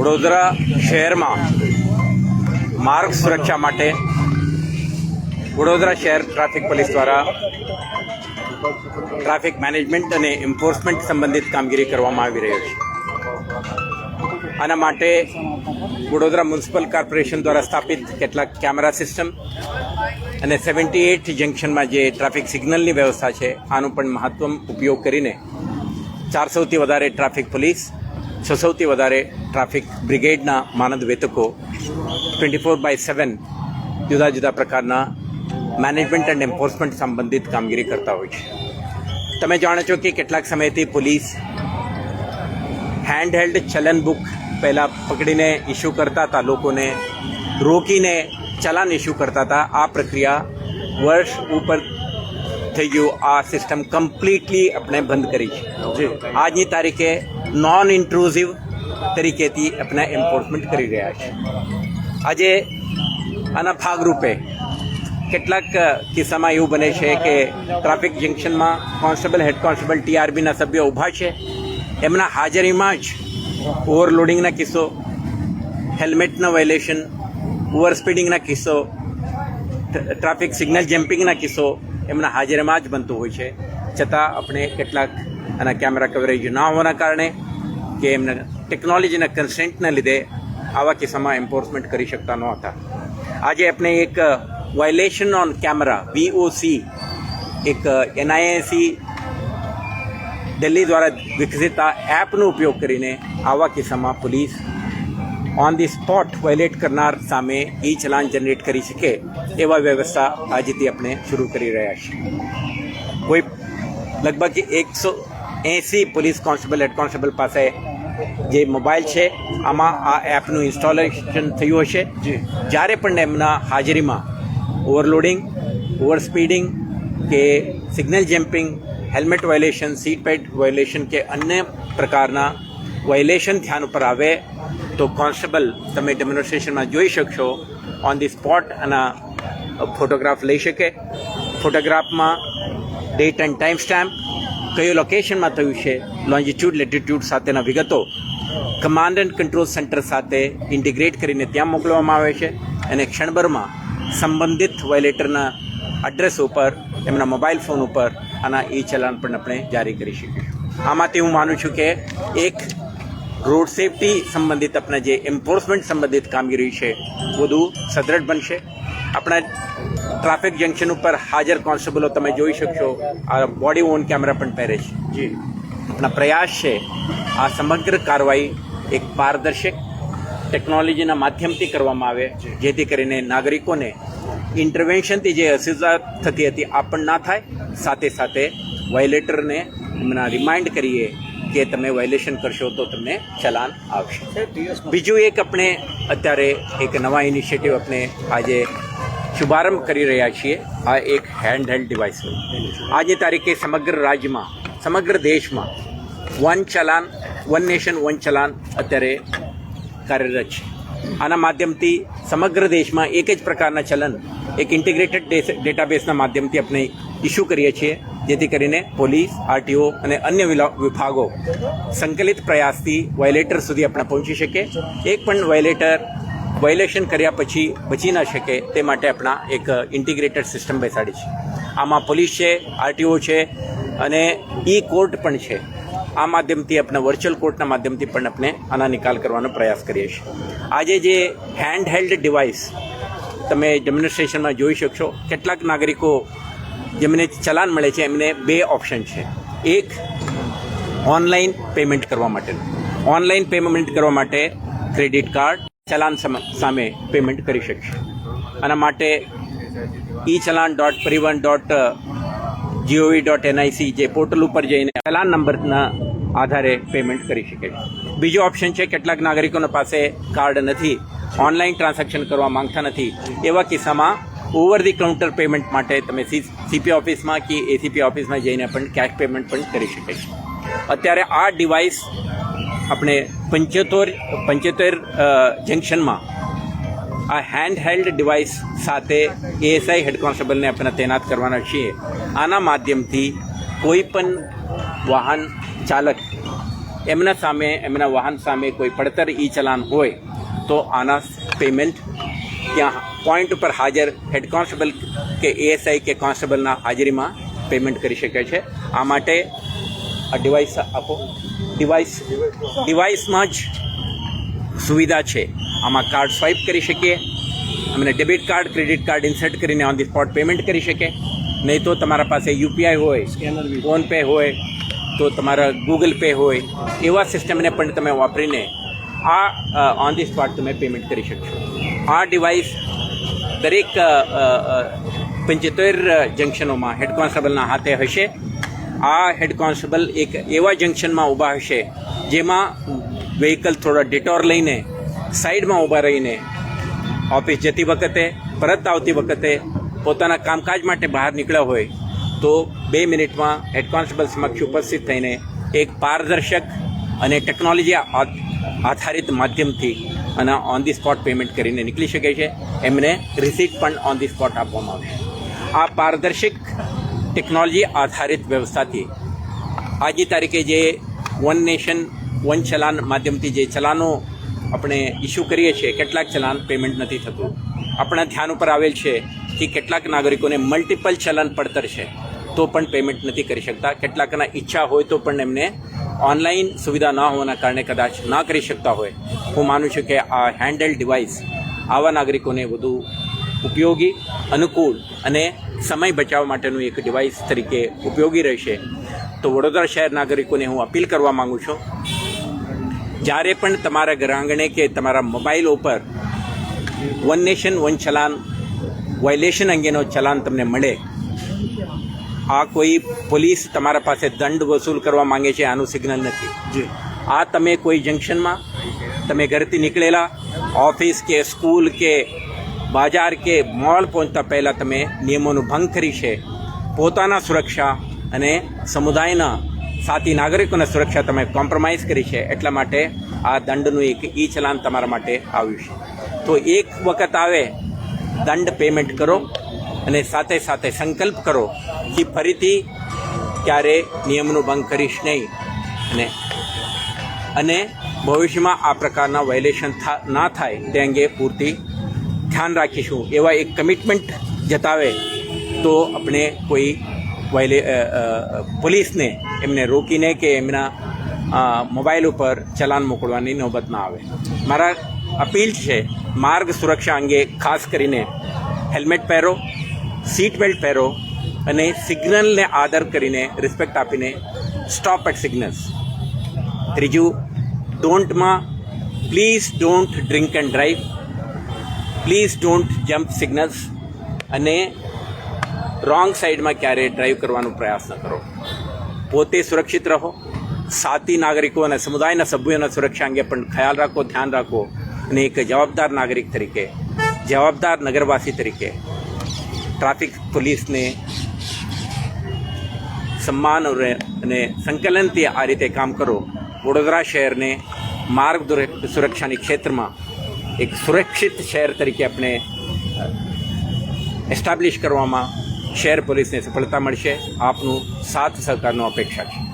વડોદરા શહેરમાં માર્ગ સુરક્ષા માટે વડોદરા શહેર ટ્રાફિક પોલીસ દ્વારા ટ્રાફિક મેનેજમેન્ટ અને એન્ફોર્સમેન્ટ સંબંધિત કામગીરી કરવામાં આવી રહી છે. આના માટે વડોદરા મ્યુનિસિપલ કોર્પોરેશન દ્વારા સ્થાપિત કેટલાક કેમેરા સિસ્ટમ અને સેવન્ટી એઇટ જંકશનમાં જે ટ્રાફિક સિગ્નલની વ્યવસ્થા છે, આનો પણ મહત્વ ઉપયોગ કરીને ચારસોથી વધારે ટ્રાફિક પોલીસ છસોથી વધારે ટ્રાફિક બ્રિગેડના માનદ વેતકો ટ્વેન્ટી ફોર બાય સેવન જુદા જુદા પ્રકારના મેનેજમેન્ટ એન્ડ એન્ફોર્સમેન્ટ સંબંધિત કામગીરી કરતા હોય છે. તમે જાણો છો કે કેટલાક સમયથી police hand held challan book પહેલાં પકડીને ઇસ્યુ કરતા હતા, લોકોને રોકીને ચલાન ઇસ્યુ કરતા હતા. આ પ્રક્રિયા વર્ષ ઉપર થઈ ગયું આ સિસ્ટમ કમ્પ્લીટલી આપણે બંધ કરી છે. આજની તારીખે નોન ઇન્ટ્રુઝિવ તરીકેથી આપણે એન્ફોર્સમેન્ટ કરી રહ્યા છે. આજે આના ભાગરૂપે કેટલાક કિસ્સામાં એવું બને છે કે ટ્રાફિક જંકશનમાં કોન્સ્ટેબલ હેડ કોન્સ્ટેબલ ટીઆરબીના સભ્યો ઊભા છે. એમના હાજરીમાં જ ઓવરલોડિંગના કિસ્સો હેલ્મેટના વાયોલેશન ઓવર સ્પીડિંગના કિસ્સો ટ્રાફિક સિગ્નલ જમ્પિંગના કિસ્સો એમના હાજરીમાં જ બનતું હોય છે. છતાં આપણે કેટલાક આના કેમેરા કવરેજ ના હોવાના કારણે કે એમના ટેકનોલોજીના કન્સેન્ટના લીધે આવા કિસ્સામાં એન્ફોર્સમેન્ટ કરી શકતા ન હતા. આજે આપણે એક વાયોલેશન ઓન કેમેરા વીઓસી એક એનઆઈએસી દિલ્હી દ્વારા વિકસિત આ એપનો ઉપયોગ કરીને આવા કિસ્સામાં police on the spot violate કરનાર સામે ઈ ચલાન જનરેટ કરી શકે એવા વ્યવસ્થા આજથી આપણે શરૂ કરી રહ્યા છીએ. કોઈ લગભગ એકસો એંસી પોલીસ કોન્સ્ટેબલ હેડ કોન્સ્ટેબલ પાસે જે મોબાઈલ છે આમાં આ એપનું ઇન્સ્ટોલેશન થયું હશે. જ્યારે પણ એમના હાજરીમાં ઓવરલોડિંગ ઓવર સ્પીડિંગ કે signal jumping helmet violation seat belt violation કે અન્ય પ્રકારના વાયોલેશન ધ્યાન ઉપર આવે તો કોન્સ્ટેબલ તમે ડેમોન્સ્ટ્રેશનમાં જોઈ શકશો. ઓન ધી સ્પોટ આના ફોટોગ્રાફ લઈ શકે. ફોટોગ્રાફમાં ડેટ એન્ડ ટાઈમ સ્ટેમ્પ કયું લોકેશનમાં થયું છે લોન્જિટ્યુડ લેટિટ્યુડ સાથેના વિગતો કમાન્ડ એન્ડ કંટ્રોલ સેન્ટર સાથે ઇન્ટિગ્રેટ કરીને ત્યાં મોકલવામાં આવે છે અને ક્ષણભરમાં સંબંધિત વાયોલેટરના એડ્રેસ ઉપર, એમના મોબાઈલ ફોન ઉપર આના ઈ ચલાન પણ આપણે જારી કરી શકીએ આમાંથી હું માનું છું કે એક રોડ સેફટી સંબંધિત આપણા જે એન્ફોર્સમેન્ટ સંબંધિત કામગીરી છે, વધુ સદ્રઢ બનશે. આપણા ટ્રાફિક જંકશન ઉપર હાજર કોન્સ્ટેબલો તમે જોઈ શકશો, આ બોડી ઓન કેમેરા પણ પહેરે છે. જી. આપણા પ્રયાસ છે, આ સમગ્ર કાર્યવાહી એક પારદર્શક ટેકનોલોજીના માધ્યમથી કરવામાં આવે, જેથી કરીને નાગરિકોને ઇન્ટરવેન્શનથી જે અસુવિધા થતી હતી, આ પણ ના થાય. સાથે સાથે વાયોલેટરને એમના રિમાઇન્ડ કરીએ કે તમે વાયોલેશન કરશો તો તમને ચલાન આવશે. બીજું એક આપણે અત્યારે એક નવા ઇનિશિયેટિવ આપણે આજે શુભારંભ કરી રહ્યા છીએ. આ એક હેન્ડ હેલ્ડ ડિવાઇસ આજની તારીખે સમગ્ર રાજ્યમાં સમગ્ર દેશમાં one challan one nation one challan અત્યારે કાર્યરત છે. આના માધ્યમથી સમગ્ર દેશમાં એક જ પ્રકારના ચલન એક ઇન્ટિગ્રેટેડ ડેટાબેસના માધ્યમથી આપણે ઇસ્યુ કરીએ છીએ. જેથી કરીને પોલીસ, આરટીઓ અને અન્ય વિભાગો સંકલિત પ્રયાસથી વાયોલેટર સુધી આપણે પહોંચી શકે એક પણ વાયોલેટર વાયોલેશન કર્યા પછી બચી ના શકે તે માટે આપણા એક ઇન્ટિગ્રેટેડ સિસ્ટમ બેસાડી છે. આમાં પોલીસ છે, આરટીઓ છે અને ઈ કોર્ટ પણ છે. આ માધ્યમથી આપણે વર્ચ્યુઅલ કોર્ટના માધ્યમથી પણ આપણે આના નિકાલ કરવાનો પ્રયાસ કરીએ છીએ. આજે જે હેન્ડ હેલ્ડ ડિવાઇસ તમે ડેમોન્સ્ટ્રેશનમાં જોઈ શકશો, કેટલાક નાગરિકો જેમને ચલાન મળે છે, એમને બે ઓપ્શન છે. એક ઓનલાઈન પેમેન્ટ કરવા માટેનું ઓનલાઈન પેમેન્ટ કરવા માટે ક્રેડિટ કાર્ડ ચલાન સામે પેમેન્ટ કરી શકશે. આના માટે e challan dot parivahan dot gov dot NIC જે પોર્ટલ ઉપર જઈને ચલાન નંબરના આધારે પેમેન્ટ કરી શકે છે. બીજો ઓપ્શન છે, કેટલાક નાગરિકોના પાસે કાર્ડ નથી ઓનલાઈન ટ્રાન્ઝેક્શન કરવા માંગતા નથી, એવા કિસ્સામાં ઓવર ધી કાઉન્ટર પેમેન્ટ માટે તમે સી સીપી ઓફિસમાં કે એસીપી ઓફિસમાં જઈને પણ કેશ પેમેન્ટ પણ કરી શકે છે. અત્યારે આ ડિવાઇસ આપણે પંચોતેર પંચોતેર જંકશનમાં આ હેન્ડ હેલ્ડ ડિવાઇસ સાથે એએસઆઈ હેડ કોન્સ્ટેબલને આપણે તૈનાત કરવાના છીએ. આના માધ્યમથી કોઈ પણ વાહન ચાલક એમના સામે, એમના વાહન સામે કોઈ પડતર ઈ ચલાન હોય તો આના પેમેન્ટ ત્યાં પોઈન્ટ ઉપર હાજર હેડ કોન્સ્ટેબલ કે એએસઆઈ કે કોન્સ્ટેબલના હાજરીમાં પેમેન્ટ કરી શકે છે. આ માટે આ ડિવાઇસ આપો. ડિવાઇસ ડિવાઇસમાં જ સુવિધા છે. આમાં કાર્ડ સ્વાઇપ કરી શકીએ. અમને debit card credit card insert કરીને ઓન ધી સ્પોટ પેમેન્ટ કરી શકે. નહીં તો તમારા પાસે યુપીઆઈ હોય ફોન પે હોય તો તમારા ગૂગલ પે હોય એવા સિસ્ટમને પણ તમે વાપરીને આ ઓન ધી સ્પોટ તમે પેમેન્ટ કરી શકશો. આ ડિવાઇસ દરેક પંચોતેર જંક્શનોમાં હેડ કોન્સ્ટેબલના હાથે હશે. આ હેડ કોન્સ્ટેબલ એક એવા જંક્શનમાં ઊભા હશે જેમાં વ્હીકલ થોડા ડિટોર લઈને સાઈડમાં ઊભા રહીને ઓફિસ જતી વખતે, પરત આવતી વખતે પોતાના કામકાજ માટે બહાર નીકળ્યા હોય તો બે મિનિટમાં હેડ કોન્સ્ટેબલ સમક્ષ ઉપસ્થિત થઈને એક પારદર્શક અને ટેકનોલોજી આધારિત માધ્યમથી અને ઓન ધી સ્પોટ પેમેન્ટ કરીને નીકળી શકે છે. એમને રિસીટ પણ ઓન ધી સ્પોટ આપવામાં આવશે. આ પારદર્શક ટેકનોલોજી આધારિત વ્યવસ્થાથી આજની તારીખે જે વન નેશન વન ચલાન માધ્યમથી જે ચલાનો આપણે ઇસ્યુ કરીએ છીએ, કેટલાક ચલાન પેમેન્ટ નથી થતું. આપણા ધ્યાન ઉપર આવેલ છે કે કેટલાક નાગરિકોને મલ્ટિપલ ચલન પડતર છે, તો પણ પેમેન્ટ નથી કરી શકતા. કેટલાકના ઈચ્છા હોય તો પણ એમને ઓનલાઈન સુવિધા ન હોવાના કારણે કદાચ ના કરી શકતા હોય. હું માનું છું કે આ હેન્ડલ ડિવાઇસ આવા નાગરિકોને વધુ ઉપયોગી, અનુકૂળ અને સમય બચાવવા માટેનું એક ડિવાઇસ તરીકે ઉપયોગી રહેશે. તો વડોદરા શહેર નાગરિકોને હું અપીલ કરવા માગું છું, જ્યારે પણ તમારા ઘરઆંગણે કે તમારા મોબાઈલ ઉપર one nation one challan violation અંગેનો ચલાન તમને મળે આ કોઈ પોલીસ તમારા પાસે દંડ વસૂલ કરવા માંગે છે આનું સિગ્નલ નથી. આ તમે કોઈ જંક્શનમાં તમે ઘરેથી નીકળેલા ઓફિસ કે સ્કૂલ કે બાજાર કે મોલ પહોંચતા પહેલાં તમે નિયમોનો ભંગ કરી છે. પોતાના સુરક્ષા અને સમુદાયના સાથી નાગરિકોના સુરક્ષા તમે કોમ્પ્રોમાઇઝ કરી છે. એટલા માટે આ દંડનું એક ઈ ચલાન તમારા માટે આવ્યું છે. તો એક વખત આવે દંડ પેમેન્ટ કરો અને સાથે સાથે સંકલ્પ કરો કે ફરીથી ક્યારે નિયમનો ભંગ કરીશ નહીં. અને અને ભવિષ્યમાં આ પ્રકારના વાયોલેશન ના થાય તે અંગે પૂરતી ધ્યાન રાખીશું. એવા એક કમિટમેન્ટ જતાવે તો આપણે કોઈ વાયલે પોલીસને એમને રોકીને કે એમના મોબાઈલ ઉપર ચલાન મોકલવાની નોબત ના આવે. મારા અપીલ છે, માર્ગ સુરક્ષા અંગે ખાસ કરીને હેલ્મેટ પહેરો સીટ બેલ્ટ પહેરો અને સિગ્નલને આદર કરીને રિસ્પેક્ટ આપીને સ્ટોપ એટ સિગ્નલ્સ ત્રીજું ડોન્ટમાં please don't drink and drive please don't jump signals અને રોંગ સાઈડમાં ક્યારેય ડ્રાઈવ કરવાનો પ્રયાસ ન કરો. પોતે સુરક્ષિત રહો. સાથી નાગરિકો અને સમુદાયના સભ્યોના સુરક્ષા અંગે પણ ખ્યાલ રાખો, ધ્યાન રાખો અને એક જવાબદાર નાગરિક તરીકે, જવાબદાર નગરવાસી તરીકે ટ્રાફિક પોલીસને સન્માન અને સંકલનથી આ રીતે કામ કરો. વડોદરા શહેરને માર્ગ સુરક્ષાની ક્ષેત્રમાં એક સુરક્ષિત શહેર તરીકે આપણે એસ્ટાબ્લિશ કરવામાં શહેર પોલીસને સફળતા મળશે. આપનું સાથ સહકારનો અપેક્ષા છે.